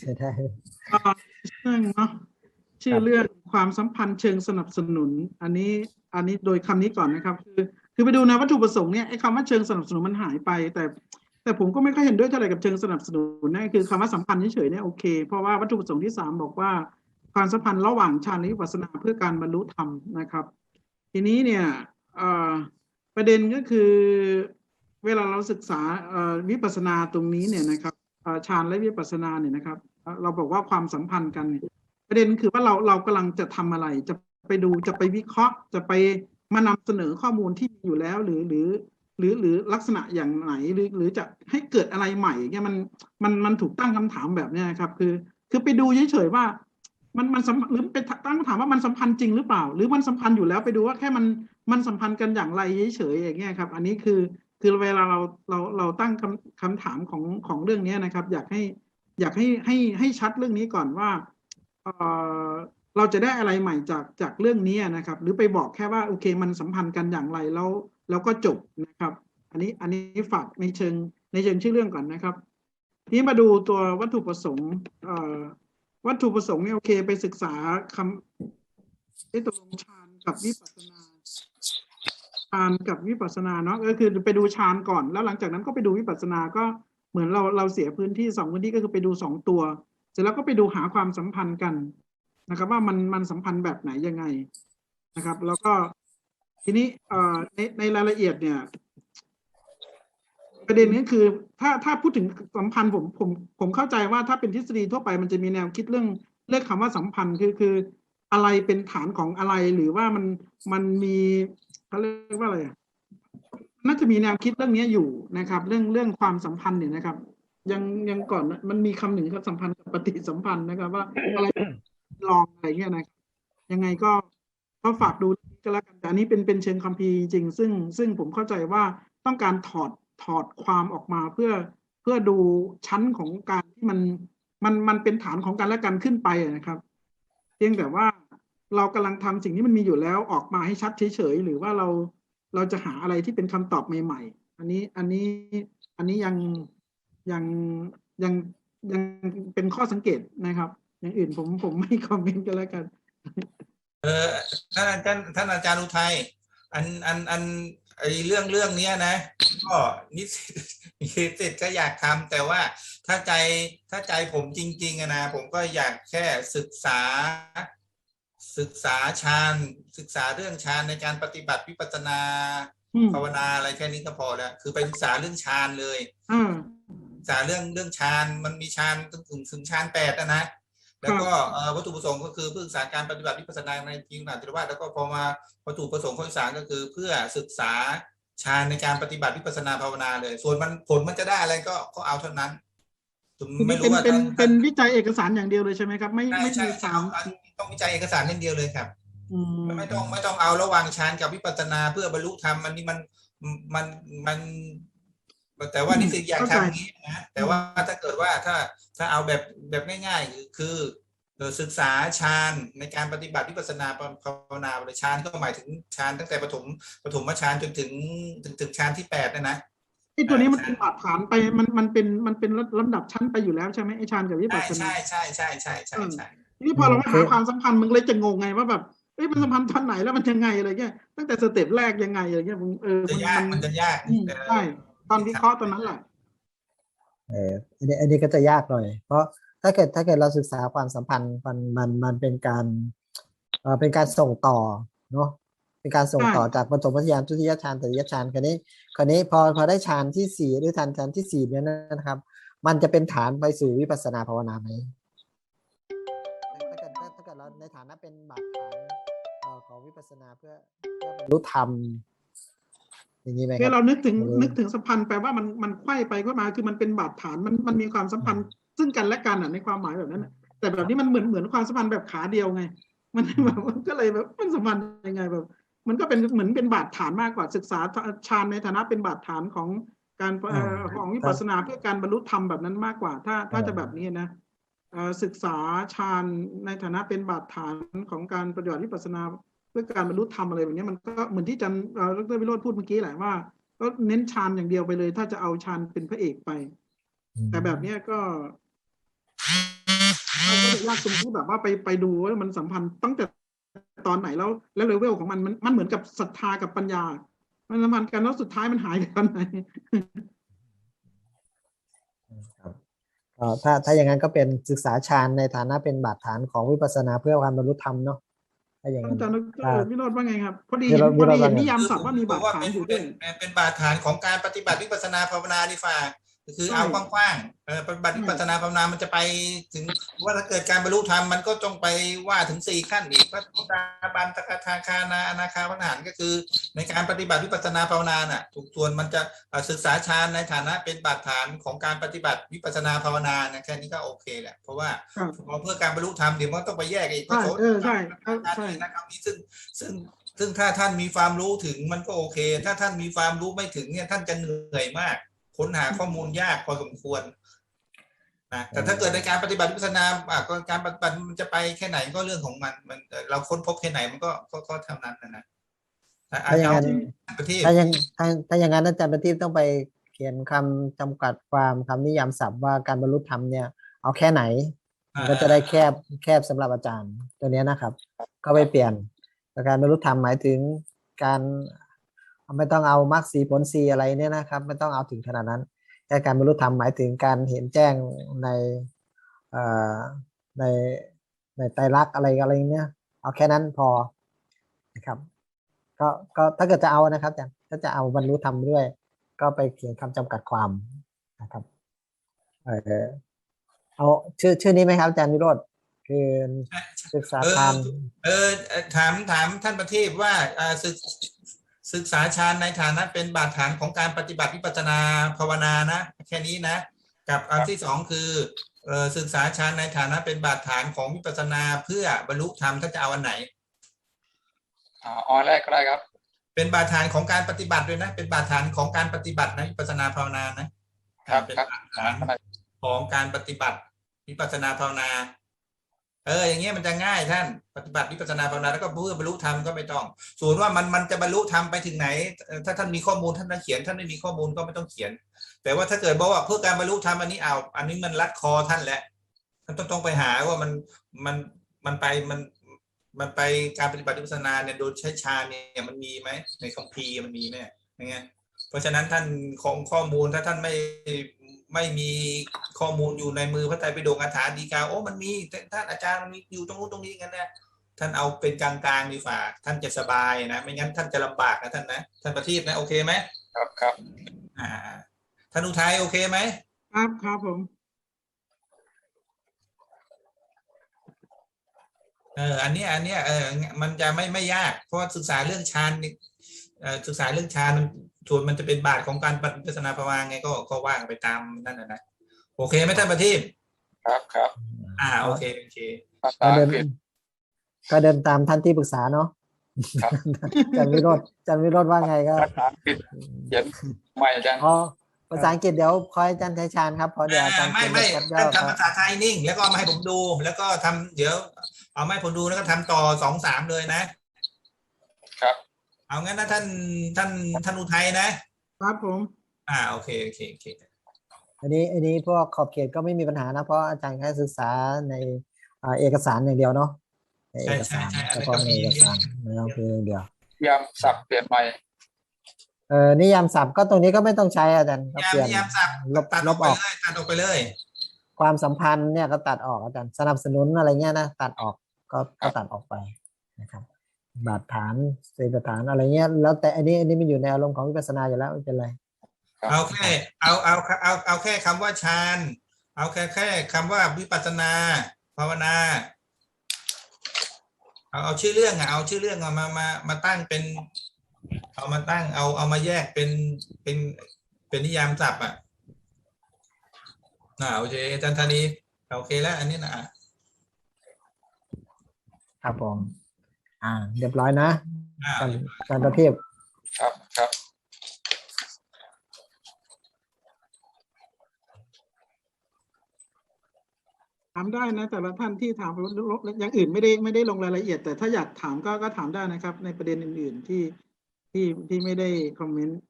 ใช่ได้อ่าเรื่องเนาะชื่อเรื่องความสัมพันธ์เชิงสนับสนุน อันนี้อันนี้โดยคำนี้ก่อนนะครับ คือคือไปดูนะวัตถุประสงค์เนี่ยไอ้คำว่าเชิงสนับสนุนมันหายไป แต่ แต่ผมก็ไม่ค่อยเห็นด้วยเท่าไหร่กับเชิงสนับสนุนนะคือคำว่าสัมพันธ์เฉยๆเนี่ยโอเค เพราะว่าวัตถุประสงค์ที่สามบอกว่า ความสัมพันธ์ระหว่างฌานและวิปัสสนาเพื่อการบรรลุธรรมนะครับ ทีนี้เนี่ยประเด็นก็คือเวลาเราศึกษาวิปัสสนาตรงนี้เนี่ยนะครับฌานและวิปัสสนาเนี่ยนะครับ เราบอกว่าความสัมพันธ์กันเนี่ยประเด็นคือว่าเราเรากำลังจะทำอะไร จะไปดูจะไปวิเคราะห์ จะไปมานำเสนอข้อมูลที่มีอยู่แล้วหรือหรือหรือหรือลักษณะอย่างไหนหรือหรือจะให้เกิดอะไรใหม่เนี่ยมันมันมันถูกตั้งคำถามแบบเนี้ครับ คือ คือไปดูเฉยๆว่า มันมันสัมหรือไปตั้งคำถามว่ามันสัมพันธ์จริงหรือเปล่า หรือมันสัมพันธ์อยู่แล้วไปดูว่าแค่มันมันสัมพันธ์กันอย่างไรเฉยๆอย่างเงี้ยครับ อันนี้คือคือเวลาเราเราเราตั้งคำคำถามของของเรื่องนี้นะครับ อยากให้ อยากให้ให้ให้ชัดเรื่องนี้ก่อนว่าเเราจะได้อะไรใหม่จากจากเรื่องนี้นะครับ หรือไปบอกแค่ว่าโอเคมันสัมพันธ์กันอย่างไรแล้วแล้วก็จบนะครับ อันนี้อันนี้ฝากในเชิงในเชิงชื่อเรื่องก่อนนะครับทีนี้มาดูตัววัตถุประสงค์วัตถุประสงค์เนี่ยโอเค ไปศึกษาคำที่ตกลงฌานกับวิปัสสนาฌานกับวิปัสสนาเนาะก็คือไปดูฌานก่อน แล้วหลังจากนั้นก็ไปดูวิปัสสนาก็ เหมือนเราเราเสียพื้นที่สองพื้นที่ก็คือไปดูสองตัว เสร็จแล้วก็ไปดูหาความสัมพันธ์กันนะครับ ว่ามันมันสัมพันธ์แบบไหนยังไงนะครับ แล้วก็ทีนี้เอ่อในในรายละเอียดเนี่ย ประเด็นนี้คือ ถ้าถ้าพูดถึงสัมพันธ์ผมผมผมเข้าใจว่าถ้าเป็นทฤษฎีทั่วไปมันจะมีแนวคิดเรื่องเรื่องคำว่าสัมพันธ์คือคืออะไรเป็นฐานของอะไรหรือว่ามันมันมีเขาเรียกว่าอะไรอะ น่าจะมีแนวคิดเรื่องนี้อยู่นะครับ เรื่องเรื่องความสัมพันธ์เนี่ยนะครับ ยังยังก่อนมันมีคำหนึ่งครับสัมพันธ์กับปฏิสัมพันธ์นะครับ ว่าอะไรลองอะไรเงี้ยนะครับยังไงก็ก็ฝากดูก็แล้วกันแต่อันนี้เป็นเป็นเชิงคัมภีร์จริง ซึ่งซึ่งผมเข้าใจว่าต้องการถอดถอดความออกมาเพื่อเพื่อดูชั้นของการที่มันมันมันเป็นฐานของการและกันขึ้นไปนะครับ เพียงแต่ว่าเรากำลังทำสิ่งที่มันมีอยู่แล้วออกมาให้ชัดเฉยๆหรือว่าเรา เราจะหาอะไรที่เป็นคำตอบใหม่ๆ อันนี้อันนี้อันนี้ยังยังยังยังเป็นข้อสังเกตนะครับ อย่างอื่นผมผมไม่คอมเมนต์กันแล้วกัน เออท่านอาจารย์ท่านอาจารย์อุทัยอันอันอันไอเรื่องเรื่องเนี้ยนะ ก็นิสิตนิสิตก็อยากทำแต่ว่าถ้าใจถ้าใจผมจริง ๆอะนะผมก็อยากแค่ศึกษา ศึกษาฌานศึกษาเรื่องฌานในการปฏิบัติวิปัสสนาอืมภาวนาอะไรแค่นี้ก็พอแล้ว คือไปศึกษาเรื่องฌานเลยอ่าศึกษาเรื่องเรื่องฌานมันมีฌานถึงถึงถึงฌานแปดนะนะแล้วก็เอ่อวัตถุประสงค์ก็คือเพื่อศึกษาการปฏิบัติวิปัสสนาในจิงหนาธิรวาสแล้วก็พอมาวัตถุประสงค์ข้อที่สามก็คือ เพื่อศึกษาฌานในการปฏิบัติวิปัสสนาภาวนาเลย ส่วนมันผลมันจะได้อะไรก็ก็เอาเท่านั้นผมคือ ไม่เป็รู้นว่าเป็นท่าเป็นวิจัยเอกสารอย่างเดียวเลยใช่ไหมครับ ไม่ใช่ไม่ใช่มีใช่สามเอาต้องวิจัยเอกสารอย่างเดียวเลยครับอืมไม่ต้องไม่ต้องเอาระหว่างฌานกับวิปัสสนาเพื่อบรรลุธรรมมันนี่มันมันมันแต่ว่านิสิตอยากทำอย่างนี้นะแต่ว่าถ้าเกิดว่าถ้าถ้าเอาแบบแบบง่ายๆ คือเอ่อศึกษาฌานในการปฏิบัติวิปัสสนาภาวนาเลยฌานก็หมายถึงฌานตั้งแต่ปฐมปฐมฌานจนถึงถึงถึงฌานที่แปดนะนะ ไอ้ตัวนี้มันเป็นบาดฐานไปมันมันเป็นมันเป็นลำดับชั้นไปอยู่แล้วใช่ไหมไอ้ฌานกับวิปัสสนาใช่ใช่ใช่ใช่ใช่ใช่ทีนี้พอเราไม่หาความสัมพันธ์มึงเลยจะงงไงว่าแบบเอ้ยมันสัมพันธ์ตอนไหนแล้วมันยังไงอะไรเงี้ยตั้งแต่สเต็ปแรกยังไงอะไรเงี้ยผมเออจะยากมันจะยากใช่ตอนวิเคราะห์ตอนนั้นแหละเอออันนี้อันนี้ก็จะยากหน่อย เพราะถ้าเกิดถ้าเกิดเราศึกษาความสัมพันธ์มันมันมันเป็นการเอ่อเป็นการส่งต่อเนาะ เป็นการส่งต่อจากปฐมฌานทุติยฌานตติยฌานคราวนี้คราวนี้พอพอได้ฌานที่สี่หรือฌานฌานที่สี่เนี่ยนะครับ มันจะเป็นฐานไปสู่วิปัสสนาภาวนาไหมถ้าเกิดถ้าถ้าเกิดเราในฐานะเป็นบาดฐานเอ่อของวิปัสสนาเพื่อเพื่อบรรลุธรรมอย่างนี้ไหมคคือรับเรานึกถึงเออนึกถึงสัมพันธ์แปลว่ามันมันไขว้ไปไขว้มาคือมันเป็นบาดฐานมันมันมีความสัมพันธ์ซึ่งกันและกันอะในความหมายแบบนั้นน่ะแต่แบบนี้มันเหมือนเหมือนความสัมพันธ์แบบขาเดียวไง มันแบบมันก็เลยแบบมันสัมพันธ์ยังไงแบบ มันก็เป็นเหมือนเป็นบาดฐานมากกว่าศึกษาฌานในฐานะเป็นบาดฐานของการเอ่อของวิปัสสนาเพื่อการบรรลุธรรมแบบนั้นมากกว่า ถ้าถ้าจะแบบนี้นะเอ่อศึกษาฌานในฐานะเป็นบาดฐานของการปฏิบัติวิปัสสนาเพื่อการบรรลุธรรมอะไรแบบนี้มันก็เหมือนที่อาจันเอ่อดรวิโรธพูดเมื่อกี้แหละว่า ก็เน้นฌานอย่างเดียวไปเลย ถ้าจะเอาฌานเป็นพระเอกไป แต่แบบเนี้ยก็จะยากตรงที่แบบว่าไปไปดูว่ามันสัมพันธ์ตั้งแต่ ตอนไหนแล้วแล้วเลเวลของมันมันมันเหมือนกับศรัทธากับปัญญา มันสัมพันธ์กันแล้วสุดท้ายมันหายไปตอนไหนครับก็ถ้าถ้าอย่างนั้นก็เป็นศึกษาฌานในฐานะเป็นบาดฐานของวิปัสสนาเพื่อความบรรลุธรรมเนาะถ้าอย่างนั้อานจารย์ดอ่ารวิโรจน์ว่าไงครับพอดีวิเห็นโรจน์พอดีวิโรจน์เห็นว่าไงนิยามศัพท์ว่ามีบาดฐานอยู่ด้วยเป็นเป็นบาดฐานของการปฏิบัติวิปัสสนาภาวนาดีฝ่า คือใช่เอากว้างๆเออปฏิบัติวิปัสสนาภาวนามันจะไปถึงว่าถ้าเกิดการบรรลุธรรมมันก็ต้องไปว่าถึงสี่ขั้นอีกพระโสดาบันตกทาคานาอนาคาพระอรหันต์ก็คือ ในการปฏิบัติวิปัสสนาภาวนาน่ะถูกส่วนมันจะเอ่อศึกษาฌานในฐานะเป็นบาดฐานของการปฏิบัติวิปัสสนาภาวนานะแค่นี้ก็โอเคแหละเพราะว่าครับพอเพื่อการบรรลุธรรมเดี๋ยวมันต้องไปแยกอีกพระใช่โสเออใช่เออดาใช่บันนะครับนี่ซึ่งซึ่งซึ่งถ้าท่านมีความรู้ถึงมันก็โอเค ถ้าท่านมีความรู้ไม่ถึงเนี่ยท่านจะเหนื่อยมาก ค้นหาข้อมูลยากพอสมควรนะแต่ถ้าเกิดในการปฏิบัติวิปัสสนาอะก็การปฏิบัติมันจะไปแค่ไหนก็เรื่องของมัน มันเอ่อเราค้นพบแค่ไหนมันก็ก็ก็เท่านั้นนะนะแต่อาจถ้าอย่างจะนั้นเอาประเทศถ้าอย่างถ้าถ้าอย่างนั้นอาจารย์ประทีปต้องไปเขียนคำจำกัดความคำนิยามศัพท์ว่าการบรรลุธรรมเนี่ยเอาแค่ไหนมันก็จะได้แคบแคบสำหรับอาจารย์ตัวเนี้ยนะครับ ก็ไปเปลี่ยนแต่การบรรลุธรรมหมายถึงการ ไม่ต้องเอามรรคสีผลสีอะไรเนี่ยนะครับ ไม่ต้องเอาถึงขนาดนั้นแค่การบรรลุธรรมหมายถึงการเห็นแจ้งในเอ่อในในไตรลักษณ์อะไรอะไรเนี้ยเอาแค่นั้นพอนะครับก็ก็ถ้าเกิดจะเอานะครับอาจารย์ถ้าจะเอาบรรลุธรรมด้วย ก็ไปเขียนคำจำกัดความนะครับเออเอาชื่อชื่อนี้ไหมครับอาจารย์วิโรธคือศึกษาเออทานเออเอ่อถามถามท่านประทีปว่าอ่าศึก ศึกษาฌานในฐานะเป็นบาดฐานของการปฏิบัติวิปัสสนาภาวนานะ แค่นี้นะ กับอันที่สองคือเออศึกษาฌานในฐานะเป็นบาดฐานของวิปัสสนาเพื่อบรรลุธรรมถ้าจะเอาอันไหนอ่าออนแรกก็ได้ครับ เป็นบาดฐานของการปฏิบัติด้วยนะ เป็นบาดฐานของการปฏิบัตินะวิปัสสนาภาวนานะครับเป็นครับบาดฐานของการปฏิบัติวิปัสสนาภาวนา เอออย่างเงี้ยมันจะง่ายท่านปฏิบัติวิปัสสนาภาวนาแล้วก็เพื่อบรรลุธรรมก็ไม่ต้อง ส่วนว่ามันมันจะบรรลุธรรมไปถึงไหน ถ้าท่านมีข้อมูลท่านต้องเขียน ท่านไม่มีข้อมูลก็ไม่ต้องเขียน แต่ว่าถ้าเกิดบอกว่าเพื่อการบรรลุธรรมอันนี้เอา อันนี้มันรัดคอท่านแหละท่านต้องต้องไปหาว่ามันมันมันไปมันมันไปการปฏิบัติวิปัสสนาเนี่ยโดยใช้ฌานเนี่ยมันมีไหมในคัมภีร์มันมีไหมอย่างเงี้ยเพราะฉะนั้นท่านของข้อมูลถ้าท่านไม่ ไม่มีข้อมูลอยู่ในมือพระไตรปิฎกอาถาดีกาโอ้มันมีแต่ท่านอาจารย์มันมีอยู่ตรงนู้นตรงนี้กันนะท่านเอาเป็นกลางๆดีฝ่าท่านจะสบายนะไม่งั้นท่านจะลำบากนะท่านนะท่านประทีปนะโอเคไหมครับครับอ่าท่านอุทัยโอเคไหมครับครับผมเอออันเนี้ยอันเนี้ยเออมันจะไม่ไม่ยากเพราะว่าศึกษาเรื่องฌานนี่เอ่อศึกษาเรื่องฌานมัน ส่วนมันจะเป็นบาทของการปฏิปัสนาภาวนาไงก็ก็ว่างไปตามนั่นนะนะโอเคไหมท่านประทีปครับครับ อ่าโอเคโอเคภาษาก็เดิอันงกฤษก็เดินตามท่านที่ปรึกษาเนาะครับอาจารย์วิโรธอาจารย์วิโรธว่าไงก็ภาษาอังกฤษเขียนไม่อาจารย์พอภาษาอังกฤษเดี๋ยวคอยอาจารย์ชัยชาญครับเพอเดี๋ยวอาจารย์ไม่เขียนไม่แคปย่อท่านคทำรับภาษาไทยนิ่ง แล้วก็เอามาให้ผมดู แล้วก็ทำเดี๋ยว เอามาให้ผมดูแล้วก็ทำต่อสองสามเลยนะ ครับ เอางั้นนะท่านท่านท่านอุทัยนะ ครับผม อ่าโอเคโอเคโอเคอันนี้อันนี้พวกขอบเขตก็ไม่มีปัญหานะเพราะอาจารย์แค่ศึกษาในอ่าเอกสารอย่างเดียวเนาะในเอกสารเฉพาะในเอกสารไม่ต้องคืออย่างเดียว ยามสับเปลี่ยนใหม่เออนิยามศัพท์ก็ตรงนี้ก็ไม่ต้องใช้อาจารย์ก็ยามเปลี่ยนยามสับลบตัดลออบกไปออกเลยตัดออกไปเลย ความสัมพันธ์เนี่ยก็ตัดออกอาจารย์สนับสนุนอะไรเงี้ยนะตัดออกก็ก็ตัดออกไปนะครับ บาดฐานเศษฐานอะไรเงี้ย แล้วแต่อันนี้อันนี้มันอยู่ในอารมณ์ของวิปัสสนาอยู่แล้วไม่เป็นไรครับเอาแค่เอาเอาเอาเอาแค่คำว่าฌานเอาแค่แค่คำว่าวิปัสสนา ภาวนา เอาเอาชื่อเรื่องอะเอาชื่อเรื่องอะมามามาตั้งเป็น เอามาตั้งเอาเอามาแยกเป็นเป็นเป็นนิยามศัพท์อะอ่าโอเคอาจารย์ธานีโอเคแล้ว อันนี้นะอะครับผม อ่า เรียบร้อยนะอ่าการการประเทียบครับครับถามได้นะแต่ละท่านที่ถามอย่างอื่นไม่ได้ไม่ได้ลงรายละเอียด แต่ถ้าอยากถามก็ก็ถามได้นะครับ ในประเด็นอื่น ๆที่ที่ที่ไม่ได้คอมเมนต์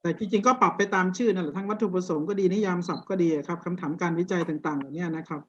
แต่จริงๆก็ปรับไปตามชื่อนั่นแหละทั้งวัตถุประสงค์ก็ดีนิยามศัพท์ก็ดีอะครับคำถามการวิจัยต่างๆเหล่านี้นะครับ